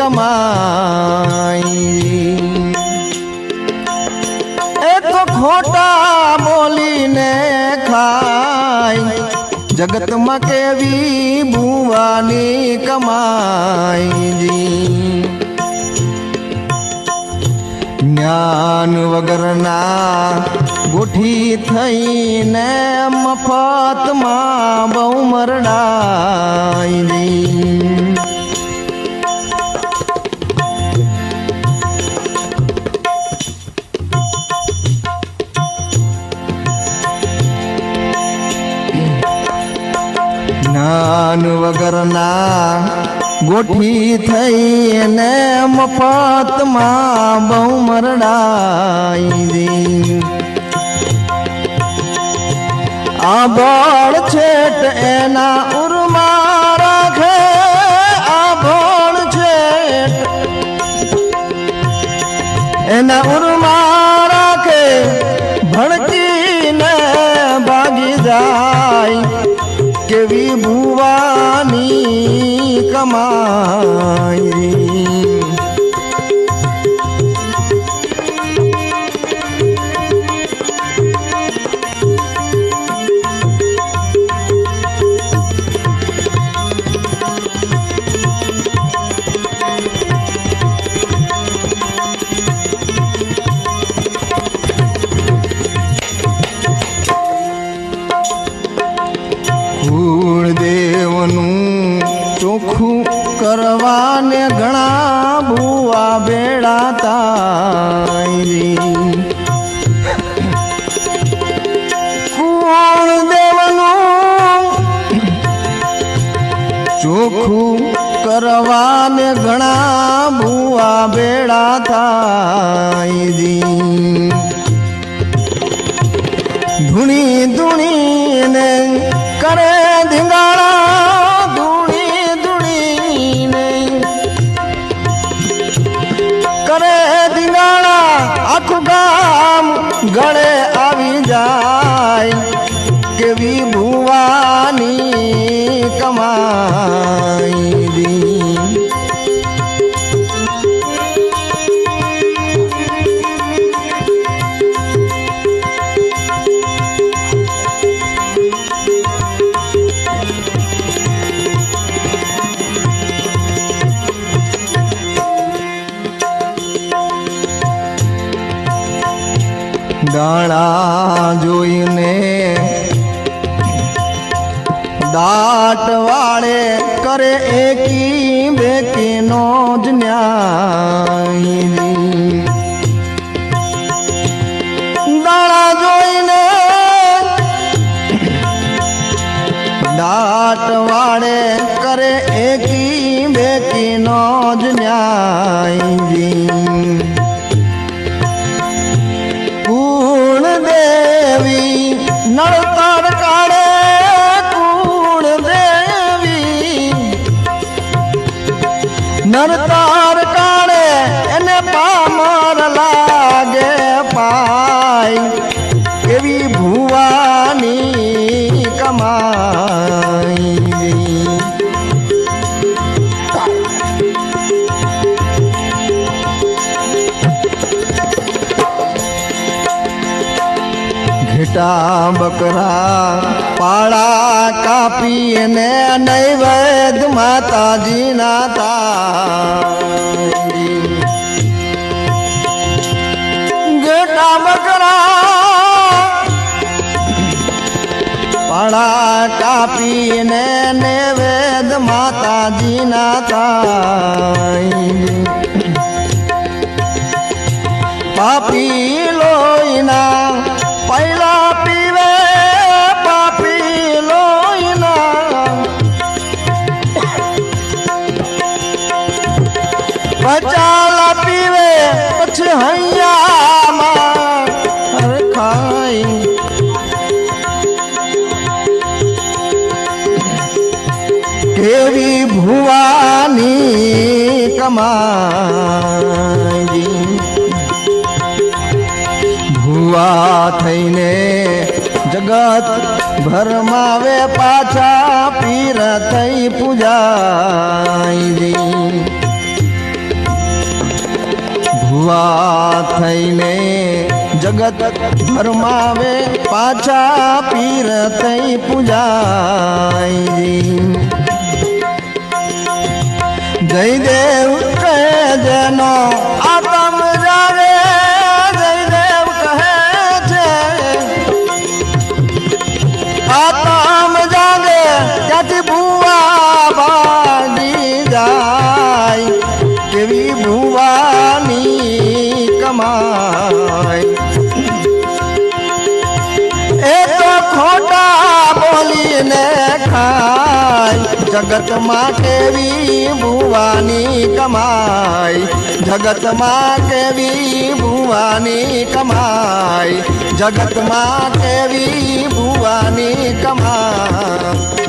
કમાઈ એ તો ખોટા બોલીને ખાય જગતમાં કેવી ભુવાની કમાયજી જ્ઞાન વગરના ગોઠી થઈને મફતમાં બહુ મરડાઈ વગરના ગોઠી થઈને મફતમાં બહુ મરડાઈ દી. આ બળ છેટ એના ઉરમા રાખે. આ બળ છેટ એના ઉરમા રાખે. ભણકીને ભાગી જાય. કેવી ભુવાની કમાઈ ચોખ્ખું કરવાને ઘણા ભૂવા બેડા થાય ધૂણી ધૂણીને કરે ધીંગાળા ધૂણી ધૂણીને કરે ધીંગાળા આખું ગામ ગળે આવી જાય. દાણા જોઈને દાટ વાળે કરે એકી બેકી નો જ ન્યાય દાણા જોઈને દાટ વાળે કરે એકી બેકી નો જ ન્યાય નરતાર કાળે એને પામર લાગે પાય. એવી ભુવાની કમાઈ. ઘેટા બકરા પાળા કાપીને નૈવેદ માતાજી ના તારી ઘેટા બકરા પાળા કાપીને નૈવેદ માતાજી ના પચાલા પીવે, પછી હૈયામાં ખાઈ. કેવી ભુવાની કમાઈ. ભુવા થઈને જગત ભરમાવે પાછા પીર થઈ પૂજાઈ. ભુવા થઈને જગત ભરમાવે પાછા પીર થઈ પૂજાઈ જય દેવ જનો આતમ જાવે ખોટા બોલીને ખાય. જગતમાં કેવી ભુવાની કમાય જગતમાં કેવી ભુવાની કમાય જગતમાં કેવી ભુવાની કમાય